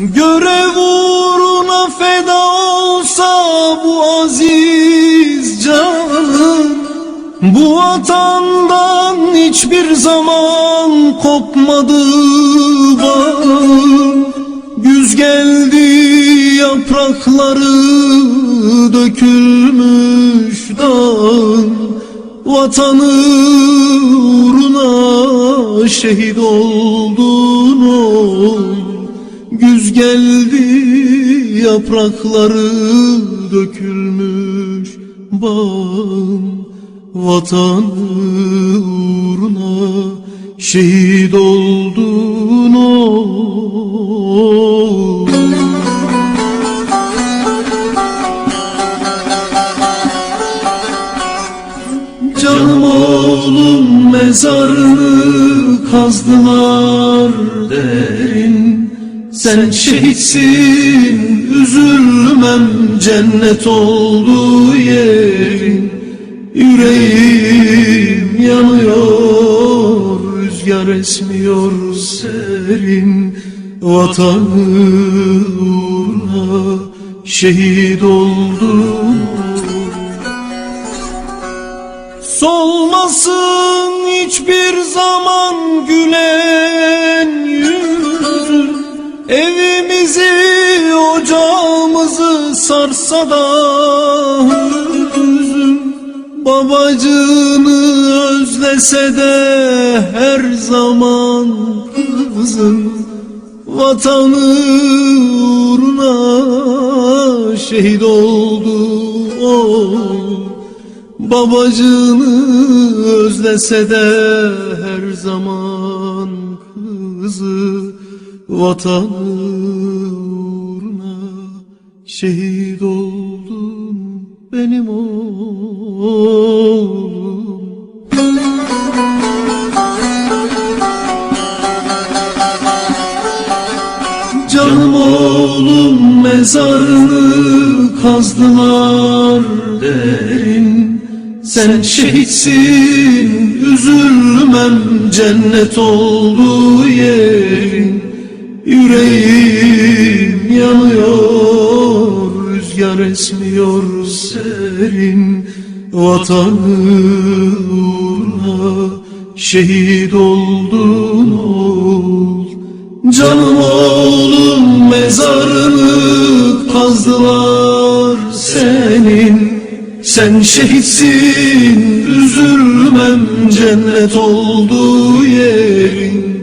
Görev uğruna feda olsa bu aziz can Bu vatandan hiçbir zaman kopmadı bağım. Güz geldi yaprakları dökülmüş dağın. Vatanı uğruna şehit oldun oğlum Güz geldi yaprakları dökülmüş bağım Vatan uğruna şehit oldun oğlum Canım oğlum mezarını kazdılar derin Sen şehitsin üzülmem cennet oldu yerin. Yüreğim yanıyor rüzgar esmiyor serin. Vatanı uğruna şehit oldum. Solmasın hiçbir zaman gülen yüzün Evimizi ocağımızı sarsa da hüzün Babacığını özlese de her zaman kızın Vatanı uğruna şehit oldu oğlum. Babacığını özlese de her zaman kızı Vatanı uğruna şehit oldum benim oğlum. Canım oğlum mezarını kazdılar derin. Sen şehitsin üzülmem cennet oldu yerin Yüreğim yanıyor rüzgar esmiyor serin. Vatanı uğruna şehit oldun oğul Canım oğlum mezarını kazdılar senin. Sen şehitsin üzülmem cennet oldu yerin